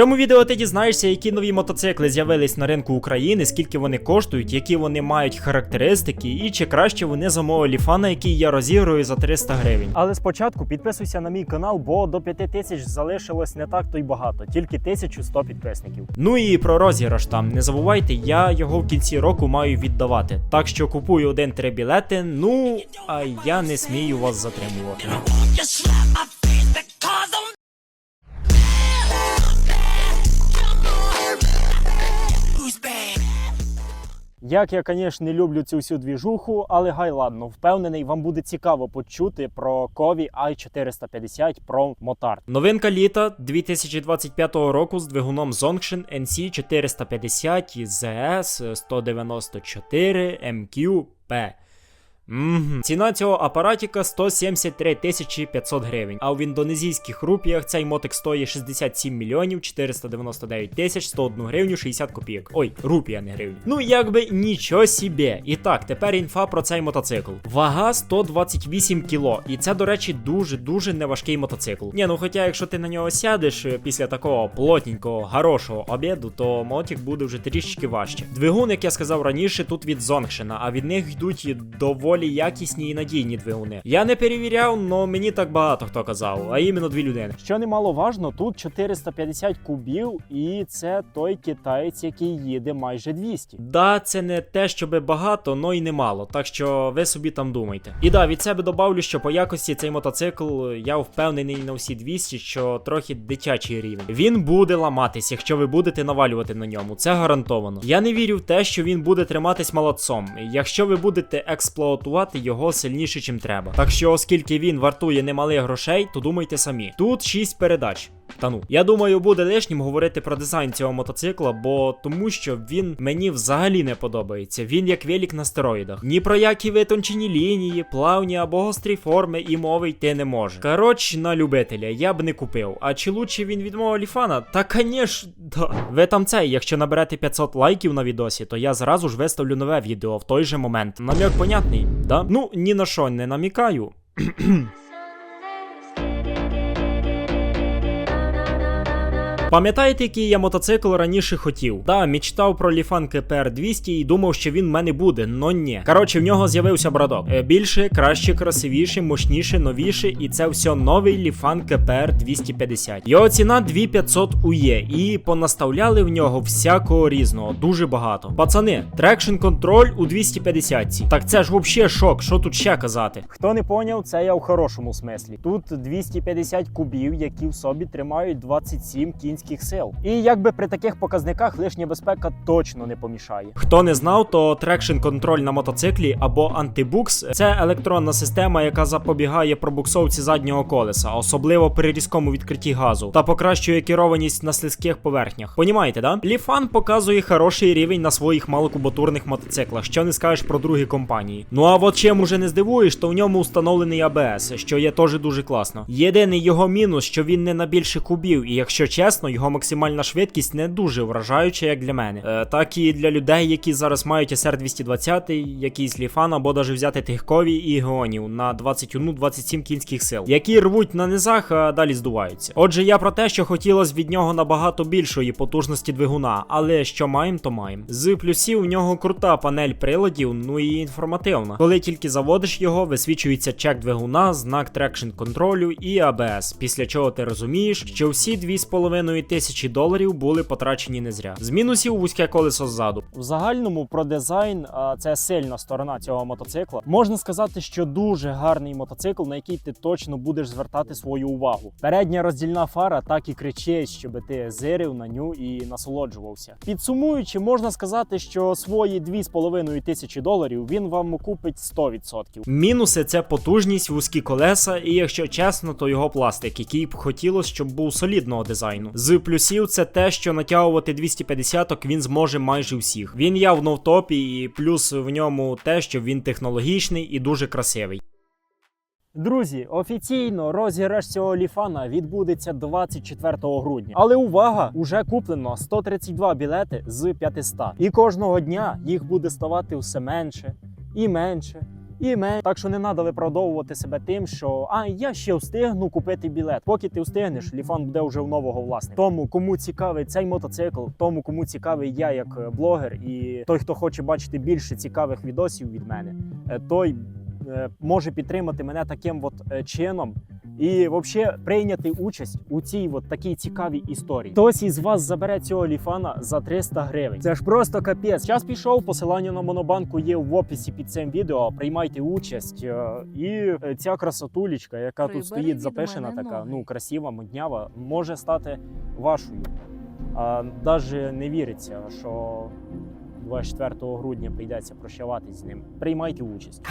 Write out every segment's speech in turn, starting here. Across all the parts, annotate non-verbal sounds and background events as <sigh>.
цьому відео ти дізнаєшся, які нові мотоцикли з'явились на ринку України, скільки вони коштують, які вони мають характеристики, і чи краще вони за ліфана, який я розіграю за 300 гривень. Але спочатку підписуйся на мій канал, бо до 5000 залишилось не так то й багато, тільки 1100 підписників. Ну і про розіграш там. Не забувайте, я його в кінці року маю віддавати. Так що купую один-три білети. Ну а я не смію вас затримувати. Як я, звісно, не люблю цю всю двіжуху, але гай ладно, впевнений, вам буде цікаво почути про Кові i450 Pro Motard. Новинка літа 2025 року з двигуном Zongshin NC 450 ZS 194 MQP. Мгм. Ціна цього апаратіка 173 тисячі 500 гривень. А в індонезійських рупіях цей мотик стоїть 67 мільйонів 499 тисяч 101 гривню 60 копійок. Ой, рупія, не гривні. Ну якби нічого собі. І так, тепер інфа про цей мотоцикл. Вага 128 кіло. І це, до речі, дуже дуже неважкий мотоцикл. Ні, ну хоча, якщо ти на нього сядеш е, після такого плотненького, хорошого обіду, то мотик буде вже трішечки важче. Двигун, як я сказав раніше, тут від Зонгшена, а від них йдуть доволі якісні і надійні двигуни. Я не перевіряв, але мені так багато хто казав, а іменно дві людини. Що немаловажно, тут 450 кубів, і це той китаєць, який їде майже 200. Да, це не те, щоби багато, но й немало. Так що ви собі там думайте. І да, від себе добавлю, що по якості цей мотоцикл я впевнений на всі 200, що трохи дитячий рівень. Він буде ламатись, якщо ви будете навалювати на ньому. Це гарантовано. Я не вірю в те, що він буде триматись молодцом, якщо ви будете експлуатувати його сильніше, чим треба. Так що, оскільки він вартує немалих грошей, то думайте самі. Тут 6 передач. Та ну, я думаю, буде лишнім говорити про дизайн цього мотоцикла, бо тому що він мені взагалі не подобається. Він як велик на стероїдах. Ні про які витончені лінії, плавні або гострі форми і мови йти не може. Коротше, на любителя я б не купив. А чи лучше він від мого ліфана? Та конечно, да. Ви там цей, якщо наберете 500 лайків на відосі, то я зразу ж виставлю нове відео в той же момент. Намік понятний, да? Ну, ні на що не намікаю. <clears throat> Пам'ятаєте, який я мотоцикл раніше хотів? Да, мічтав про Ліфан КПР 200 і думав, що він в мене буде, но ні. Коротше, в нього з'явився брадок. Е, Більше, краще, красивіше, мощніше, новіше, і це все новий Ліфан КПР 250. Його ціна 2500 УЄ, і понаставляли в нього всякого різного, дуже багато. Пацани, трекшн контроль у 250 Так це ж вообще шок, що тут ще казати? Хто не поняв, це я в хорошому смислі. Тут 250 кубів, які в собі тримають 27 кінських сил. І якби при таких показниках лишня безпека точно не помішає. Хто не знав, то трекшн контроль на мотоциклі або антибукс це електронна система, яка запобігає пробуксовці заднього колеса, особливо при різкому відкритті газу, та покращує керованість на слизьких поверхнях. Понімаєте, да? Ліфан показує хороший рівень на своїх малокубатурних мотоциклах, що не скажеш про другі компанії. Ну а от чим уже не здивуєш, то в ньому встановлений АБС, що є теж дуже класно. Єдиний його мінус, що він не на більше кубів, і якщо чесно, його максимальна швидкість не дуже вражаюча, як для мене. Е, так і для людей, які зараз мають SR 220, якийсь ліфан, або даже взяти тихкові і геонів на 21-27 кінських сил, які рвуть на низах, а далі здуваються. Отже, я про те, що хотілося від нього набагато більшої потужності двигуна, але що маємо, то маємо. З плюсів в нього крута панель приладів, ну і інформативна. Коли тільки заводиш його, висвічується чек двигуна, знак трекшн контролю і АБС. Після чого ти розумієш, що всі 2,5 тисячі доларів були потрачені не зря. З мінусів вузьке колесо ззаду. В загальному про дизайн а, це сильна сторона цього мотоцикла. Можна сказати, що дуже гарний мотоцикл, на який ти точно будеш звертати свою увагу. Передня роздільна фара так і кричить, щоб ти зирив на ню і насолоджувався. Підсумуючи, можна сказати, що свої 2,5 тисячі доларів він вам купить 100%. Мінуси це потужність, вузькі колеса, і якщо чесно, то його пластик, який б хотілося, щоб був солідного дизайну. З плюсів це те, що натягувати 250 він зможе майже всіх. Він явно в топі, і плюс в ньому те, що він технологічний і дуже красивий. Друзі, офіційно розіграш цього ліфана відбудеться 24 грудня. Але увага! Уже куплено 132 білети з 500. І кожного дня їх буде ставати все менше і менше І мен. Так що не треба виправдовувати себе тим, що а я ще встигну купити білет. Поки ти встигнеш, ліфан буде вже в нового власника. Тому кому цікавий цей мотоцикл, тому кому цікавий я як е, блогер, і той, хто хоче бачити більше цікавих відосів від мене, е, той е, може підтримати мене таким от чином. І взагалі прийняти участь у цій от такій цікавій історії. Хтось із вас забере цього ліфана за 300 гривень. Це ж просто капець. Час пішов. Посилання на монобанку є в описі під цим відео. Приймайте участь. Е, І е, ця красотулечка, яка Прибери тут стоїть запишена, така ну красива, моднява, може стати вашою. А навіть не віриться, що 24 грудня прийдеться прощаватись з ним. Приймайте участь.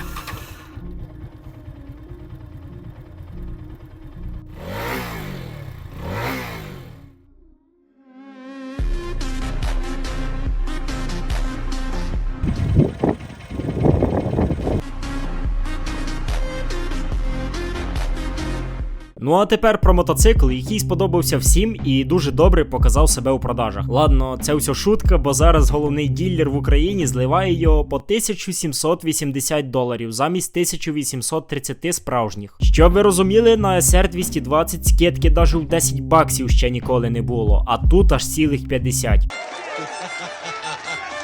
Ну а тепер про мотоцикл, який сподобався всім і дуже добре показав себе у продажах. Ладно, це все шутка, бо зараз головний ділер в Україні зливає його по 1780 доларів замість 1830 справжніх. Щоб ви розуміли, на SR 220 скидки навіть в 10 баксів ще ніколи не було, а тут аж цілих 50.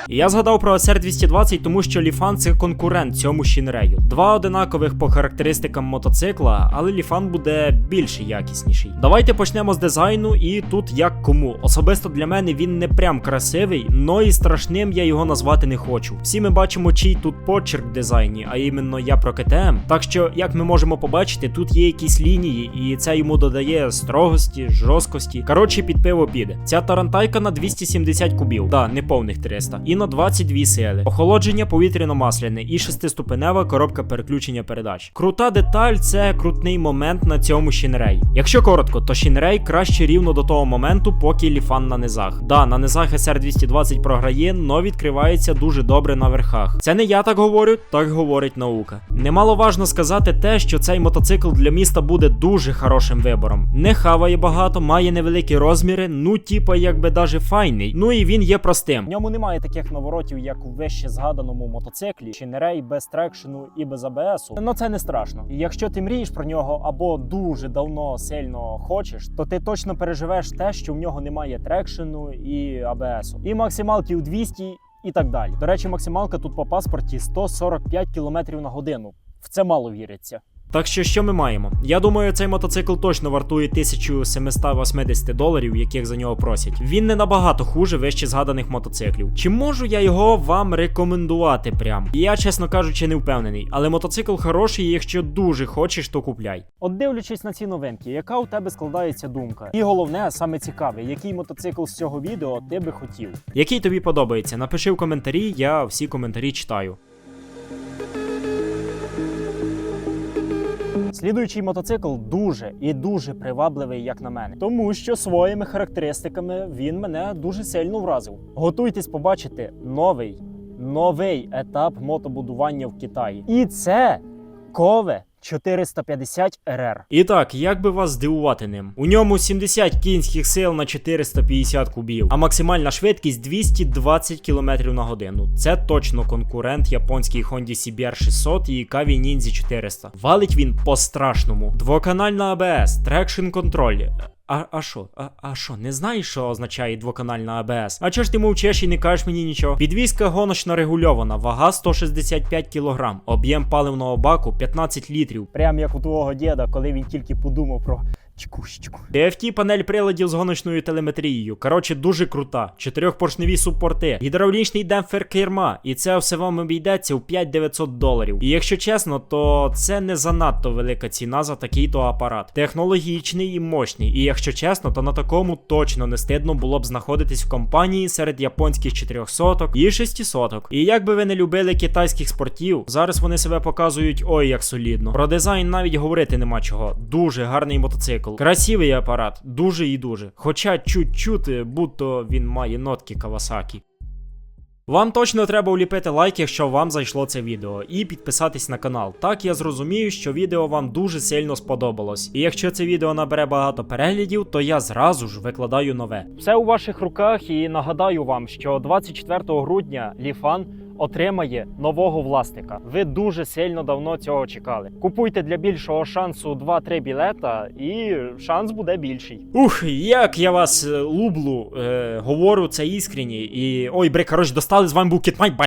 Я згадав про SR 220, тому що Ліфан це конкурент цьому Шінрею. Два одинакових по характеристикам мотоцикла, але Ліфан буде більш якісніший. Давайте почнемо з дизайну, і тут як кому. Особисто для мене він не прям красивий, но і страшним я його назвати не хочу. Всі ми бачимо, чий тут почерк в дизайні, а іменно я про КТМ. Так що, як ми можемо побачити, тут є якісь лінії, і це йому додає строгості, жорсткості. Коротше, під пиво піде. Ця тарантайка на 270 кубів, да, не повних 300, і на 22 сили. Охолодження повітряно-масляне і шестиступенева коробка переключення передач. Крута деталь це крутний момент на цьому Шінрей. Якщо коротко, то Шінрей краще рівно до того моменту, поки ліфан на низах. Да, на низах SR 220 програє, но відкривається дуже добре на верхах. Це не я так говорю, так говорить наука. Немаловажно сказати те, що цей мотоцикл для міста буде дуже хорошим вибором. Не хаває багато, має невеликі розміри, ну типа якби даже файний. Ну і він є простим. В ньому немає таких наворотів, як у вище згаданому мотоциклі, чи нерей без трекшену і без АБСу. Ну це не страшно. І якщо ти мрієш про нього або дуже давно сильно хочеш, то ти точно переживеш те, що в нього немає трекшену і АБСу. І максималки у 200 і так далі. До речі, максималка тут по паспорті 145 км на годину. В це мало віриться. Так що що ми маємо? Я думаю, цей мотоцикл точно вартує 1780 доларів, яких за нього просять. Він не набагато хуже вище згаданих мотоциклів. Чи можу я його вам рекомендувати прям? Я, чесно кажучи, не впевнений, але мотоцикл хороший, якщо дуже хочеш, то купляй. От дивлячись на ці новинки, яка у тебе складається думка? І головне, саме цікаве, який мотоцикл з цього відео ти би хотів? Який тобі подобається? Напиши в коментарі, я всі коментарі читаю. Слідуючий мотоцикл дуже і дуже привабливий, як на мене, тому що своїми характеристиками він мене дуже сильно вразив. Готуйтесь побачити новий, новий етап мотобудування в Китаї. І це кове 450 РР. І так, як би вас здивувати ним? У ньому 70 кінських сил на 450 кубів, а максимальна швидкість 220 км на годину. Це точно конкурент японській Honda CBR 600 і Kawi Ninja 400. Валить він по-страшному. Двоканальна ABS, трекшн контроль. А а що? А, а не знаєш, що означає двоканальна АБС? А чого ж ти мовчиш і не кажеш мені нічого? Підвізка гоночно регульована, вага 165 кг, об'єм паливного баку 15 літрів. Прям як у твого діда, коли він тільки подумав про чкущечку. TFT панель приладів з гоночною телеметрією. Коротше, дуже крута. Чотирьохпоршневі супорти, гідравлічний демпфер керма. І це все вам обійдеться у 5900 доларів. І якщо чесно, то це не занадто велика ціна за такий то апарат. Технологічний і мощний. І якщо чесно, то на такому точно не стидно було б знаходитись в компанії серед японських 400 і 600. І як би ви не любили китайських спортів, зараз вони себе показують ой як солідно. Про дизайн навіть говорити нема чого. Дуже гарний мотоцикл. Красивий апарат, дуже і дуже. Хоча чуть-чуть, будто він має нотки Кавасакі. Вам точно треба вліпити лайк, якщо вам зайшло це відео, і підписатись на канал. Так я зрозумію, що відео вам дуже сильно сподобалось. І якщо це відео набере багато переглядів, то я зразу ж викладаю нове. Все у ваших руках, і нагадаю вам, що 24 грудня Ліфан отримає нового власника. Ви дуже сильно давно цього чекали. Купуйте для більшого шансу 2-3 білета, і шанс буде більший. Ух, як я вас е, люблю, е, говорю це іскренні. І ой, бре, коротше, достали з вами був Кітмай